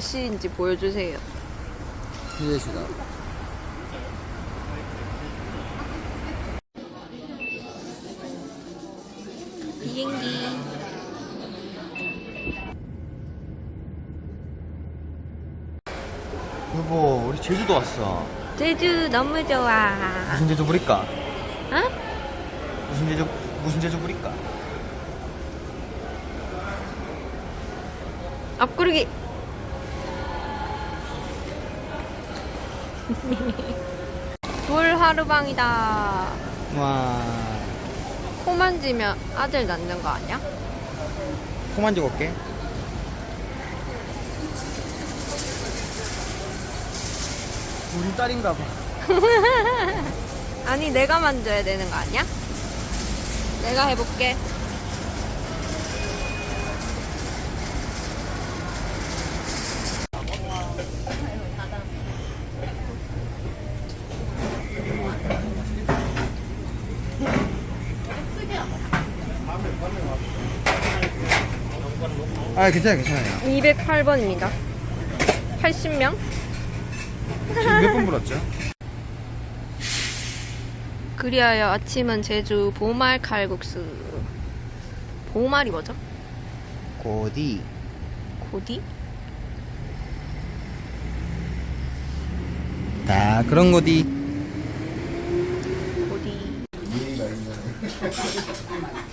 몇 시인지 보여주세요. 기대시다. 비행기. 여보, 우리 제주도 왔어. 제주 너무 좋아. 무슨 제주 부릴까? 어? 무슨 제주 무슨 제주 부릴까? 앞구르기. 돌 하루방이다. 와, 코 만지면 아들 낳는 거 아니야? 코 만지고 올게. 우리 딸인가 봐. 아니 내가 만져야 되는 거 아니야? 내가 해볼게. 아, 괜찮아, 괜찮아요. 208번입니다. 80명? 지금 몇분 불었죠? 그리하여 아침은 제주 보말 칼국수. 보말이 뭐죠? 고디. 고디? 다 그런 거디. 고디.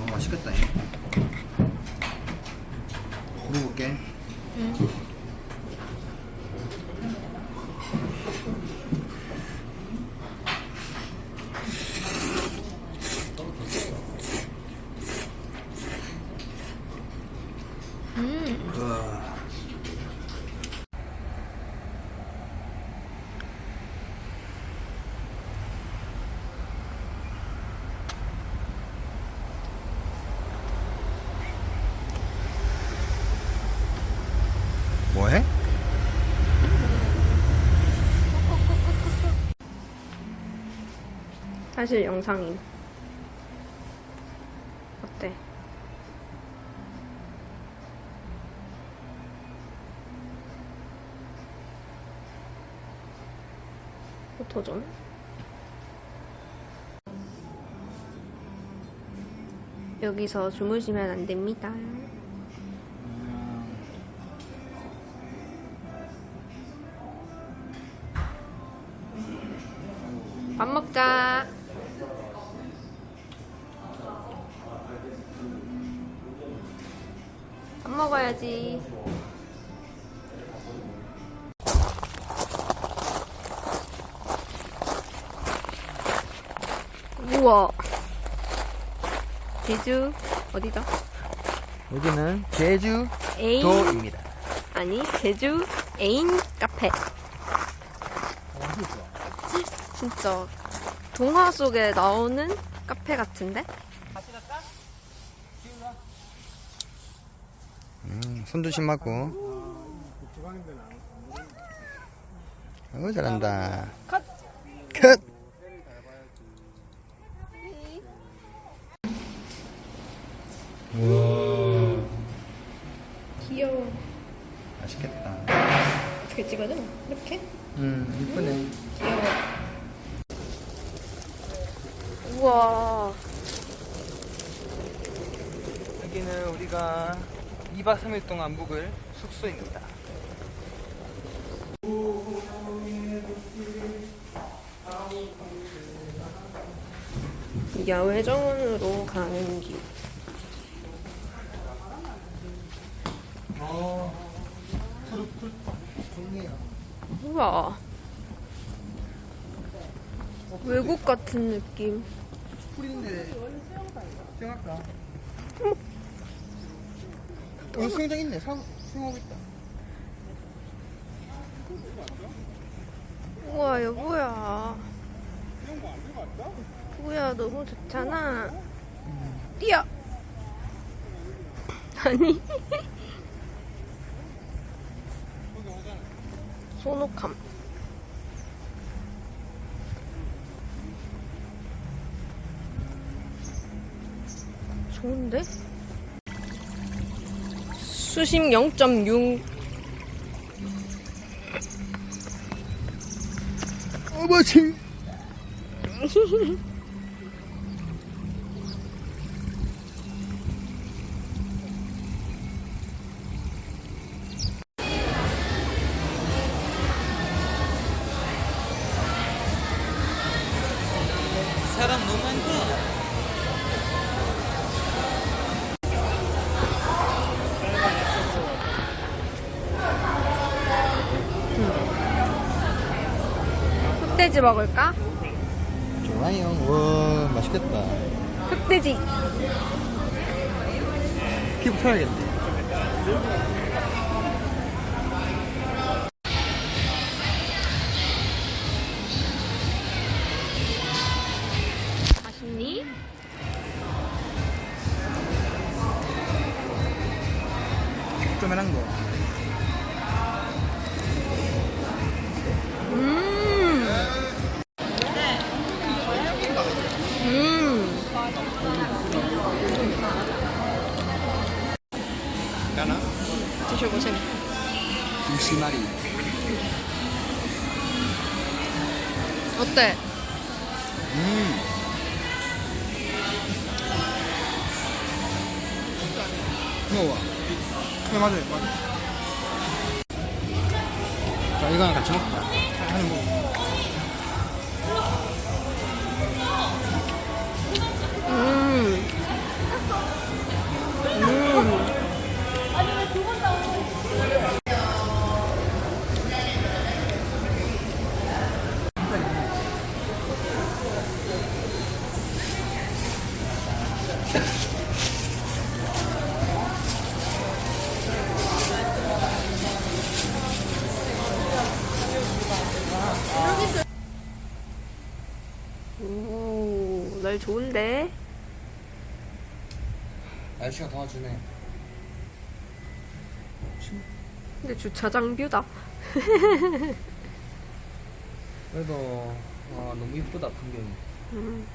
어, 맛있겠다. 물어볼게. 응. 음. 우와. 뭐해? 사실 영상임. 어때? 포토존? 여기서 주무시면 안 됩니다. 제주 어디다? 여기는 제주도입니다. 애인 아니 제주 애인 카페. 진짜 동화 속에 나오는 카페 같은데? 음, 손 조심하고. 어, 잘한다. 음, 이쁘네. 우와. 여기는 우리가 2박 3일 동안 묵을 숙소입니다. 야외 정원으로 가는 길. 어, 푸르푸르 좋네요. 우와. 외국 같은 느낌. 풀인데 수영할까? 어, 수영장 있네. 사, 수영하고 있다. 우와, 여보야. 뭐야, 너무 좋잖아. 뛰어! 아니. 소노캄. 좋은데? 수심 0.6. 어머치. 흑돼지 먹을까? 좋아요. 와 맛있겠다. 흑돼지. 피부 펴야겠네. 이거랑 같이 먹자. 날씨가 도와주네. 근데 주차장 뷰다. 그래도, 와, 너무 이쁘다, 풍경이. 음.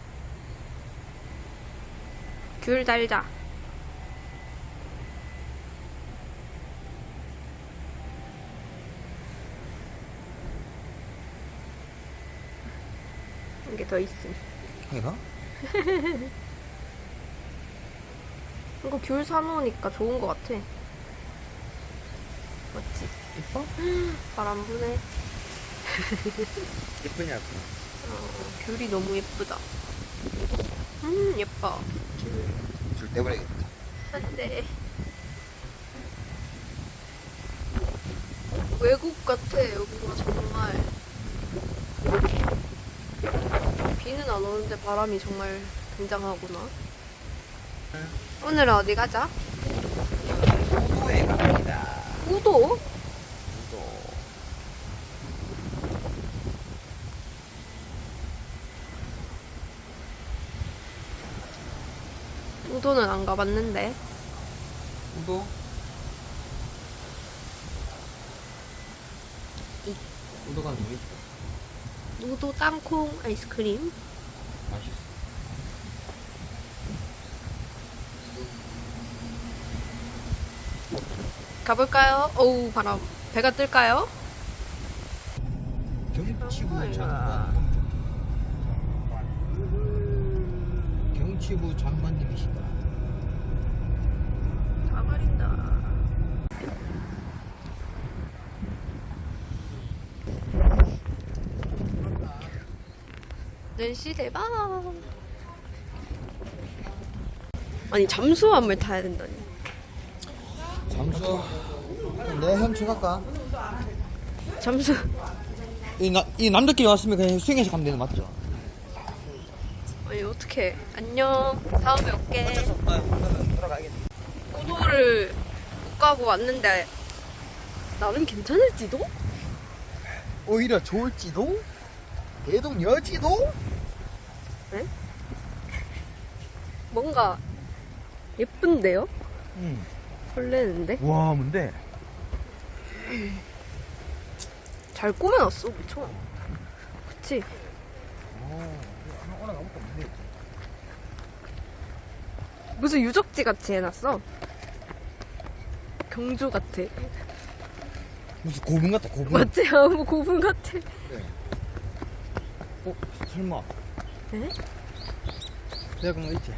귤 달자. 한 개 더 있음. 해가? 이거 귤 사놓으니까 좋은 것 같아. 맞지? 이뻐? 바람 부네. 예쁘냐고. 어, 귤이 너무 예쁘다. 음, 예뻐. 줄 떼버리겠다. 안 돼. 외국 같아 여기가 정말. 비는 안 오는데 바람이 정말 굉장하구나. 오늘은 어디 가자? 호도에 갑니다. 우도? 호도. 우도는 안 가봤는데. 호도가 너무 이뻐. 우도 땅콩 아이스크림. 맛있어. 가볼까요? 어우 바람. 배가 뜰까요? 경치부 장관. 경치부 장관님이시다. 가버린다. 날씨 대박. 아니 잠수함을 타야 된다니. 잠수. 내 현충 갈까? 잠수. 이, 나, 이 남자끼리 왔으면 그냥 수영해서 가면 되는 거 맞죠? 아니 어떻게? 안녕. 다음에 올게. 우도를 못 가고 왔는데 나는 괜찮을지도? 오히려 좋을지도? 대동 여지도? 뭔가 예쁜데요? 응. 설레는데? 와, 뭔데? 잘 꾸며놨어, 미쳐. 그치? 무슨 유적지 같이 해놨어. 경주 같아. 무슨 고분 같다, 고분. 맞지? 아, 뭐 고분 같아. 어, 설마. 에? 내가 그런 거 있지?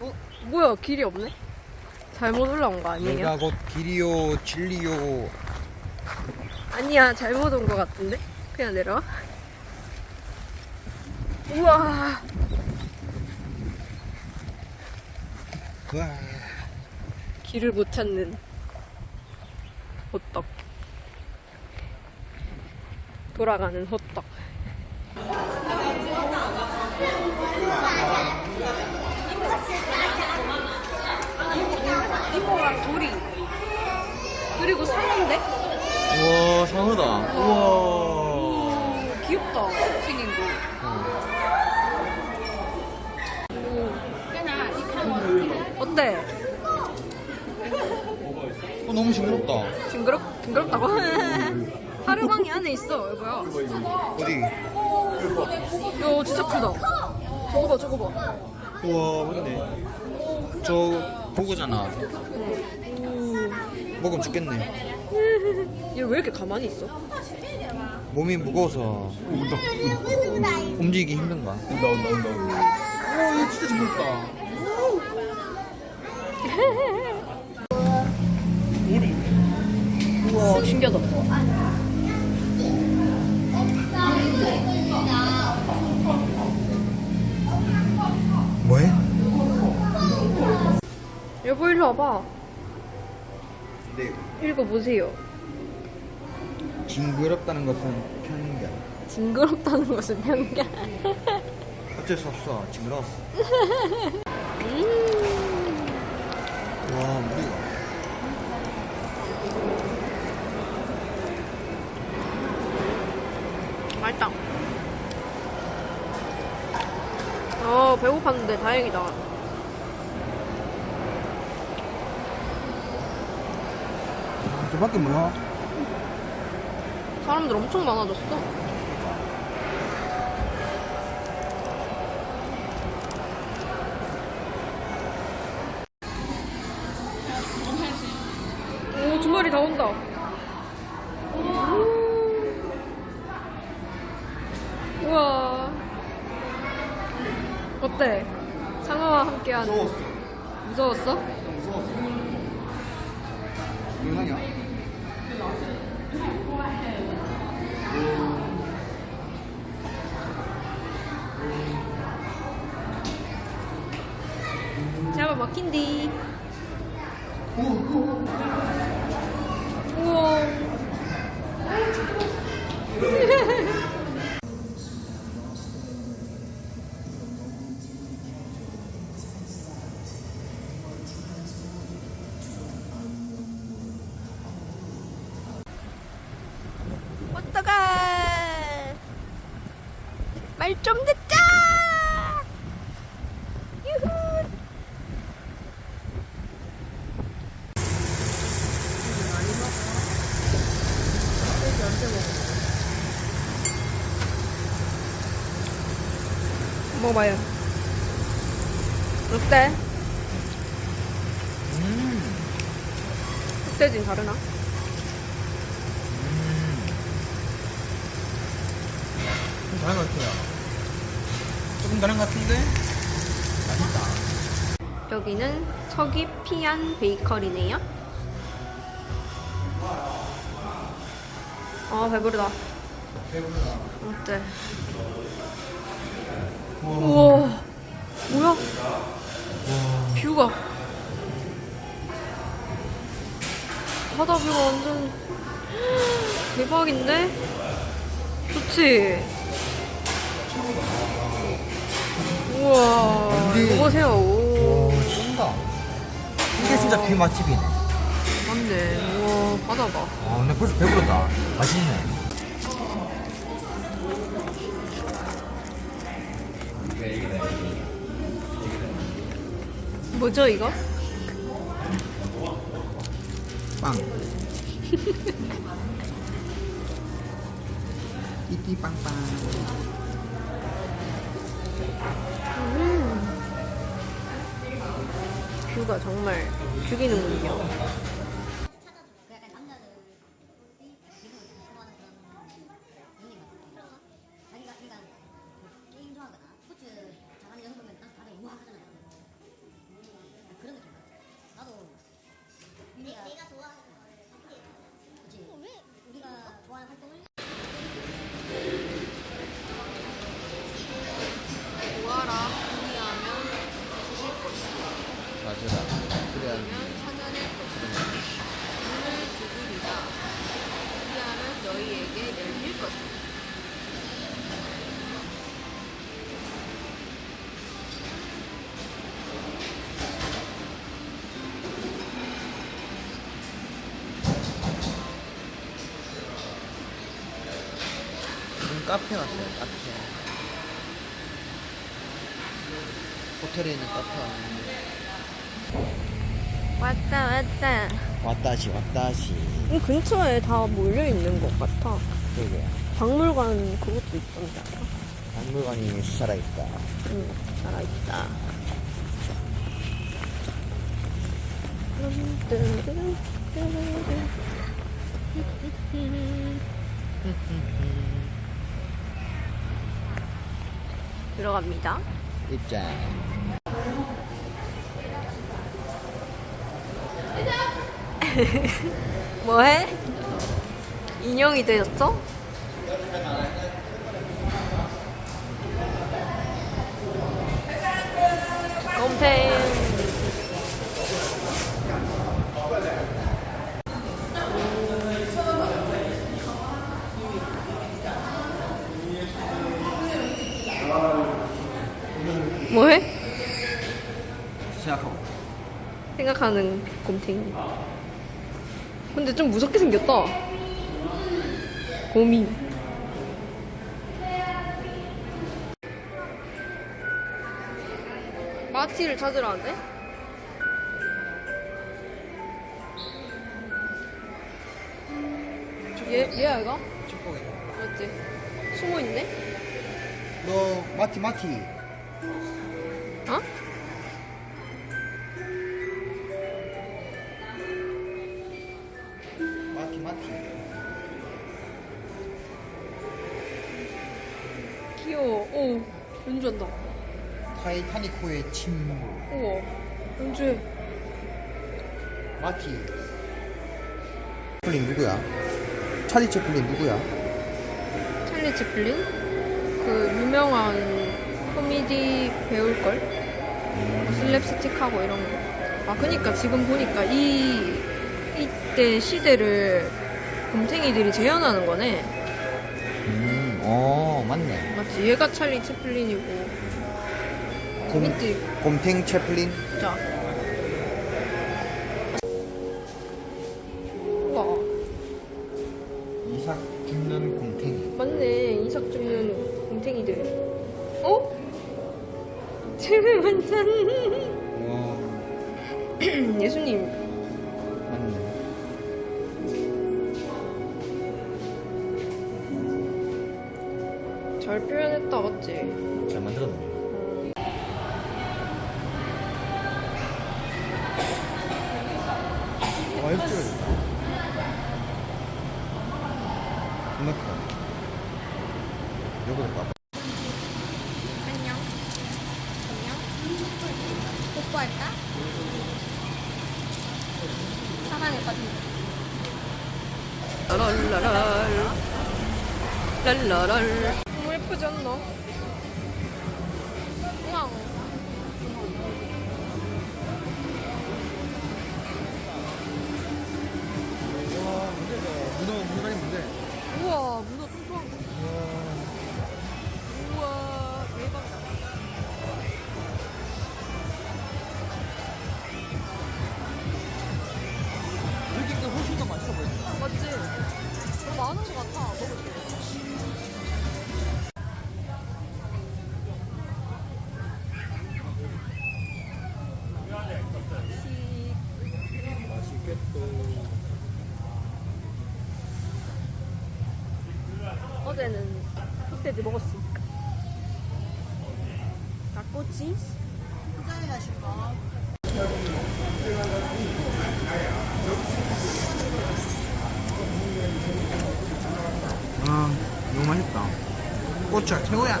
어, 뭐야, 길이 없네? 잘못 올라온 거 아니에요? 내가 곧 길이요, 진리요. 아니야, 잘못 온 거 같은데? 그냥 내려와. 우와, 우와. 길을 못 찾는 호떡. 돌아가는 호떡. 이모랑 돌이. 그리고 상어인데? 우와, 상어다. 우와. 오, 귀엽다. 생긴 거. 어때? 어, 너무 징그럽다. 징그럽, 징그럽다고? 하루방이 안에 있어, 여보야. 어디? 야, 진짜 크다. 저거 봐, 저거 봐. 우와, 맞네. 저, 보고잖아. 먹으면 죽겠네. 얘 왜 이렇게 가만히 있어? 몸이 무거워서 움직이기 힘든가? 온다 온다 온다 온다 와 이거 진짜 징그럽다 우와, 신기하다. 여보, 일로 와봐. 근데 읽어보세요. 징그럽다는 것은 편견. 징그럽다는 것은 편견. 어쩔 수 없어. 징그러웠어. 음, 와, 무리가. 맛있다. 어, 배고팠는데 다행이다. 저 밖에 뭐야? 사람들 엄청 많아졌어. 오, 두 마리 다 온다. 우- 우와. 어때? 상어와 함께하는. 무서웠어? 영상이야. 잡아 막힌디. 말좀 듣자. 유후. 먹어봐요. 어때? 음. 흑돼지는 다르나? 좀 다른 것 같아요. 다른 것 같은데? 맛있다. 여기는 서귀 피안 베이커리네요. 아 배부르다. 배부르다. 어때? 우와 뭐야? 뷰가 바다 뷰가 완전 대박인데? 좋지? 우와 근데- 이거 보세요 오 오, 쩐다. 이게 진짜 비 맛집이네. 맞네 우와 바다 봐 아, 나 벌써 배부르다. 맛있네. 뭐죠 이거? 빵. 띠띠 빵빵. 뷰가 정말 죽이는군요. 카페 왔어요, 카페. 호텔에 있는 카페 왔는데. 왔다 왔다. 왔다시, 왔다시. 이 근처에 다 몰려 있는 것 같아. 그러게. 박물관 그것도 있던데? 박물관이 살아있다. 응, 살아있다. 들어갑니다. 입장. 뭐해? 인형이 되었어? 컴페인 뭐해? 시작하고. 생각하는 곰탱이. 근데 좀 무섭게 생겼다. 곰이. 마티를 찾으라는데? 얘, 얘야, 이거? 축복이. 맞지? 숨어있네? 너, 마티, 마티. 어? 타이타니코의 침몰. 우와, 연주해. 마티. 채플린 누구야? 찰리 채플린 누구야? 찰리 채플린? 그 유명한 코미디 배울걸? 뭐 슬랩스틱하고 이런 거. 아, 그니까 지금 보니까 이, 이때 시대를 곰탱이들이 재현하는 거네. 음, 어, 맞네. 맞지? 얘가 찰리 채플린이고. 곰? 곰탱 채플린? 자. 우와, 이삭 죽는 곰탱이. 맞네. 이삭 죽는 곰탱이들. 어? 최후의 만찬. 와, 예수님. 맞네. 잘 표현했다, 맞지? 잘 만들었네. 꼬치가 최고야.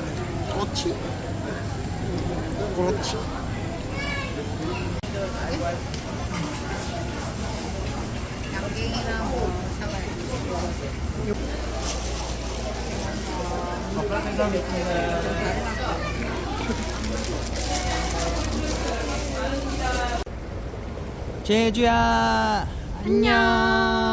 꼬치 꼬치 양갱이랑 뭐 사과해. 제주야 안녕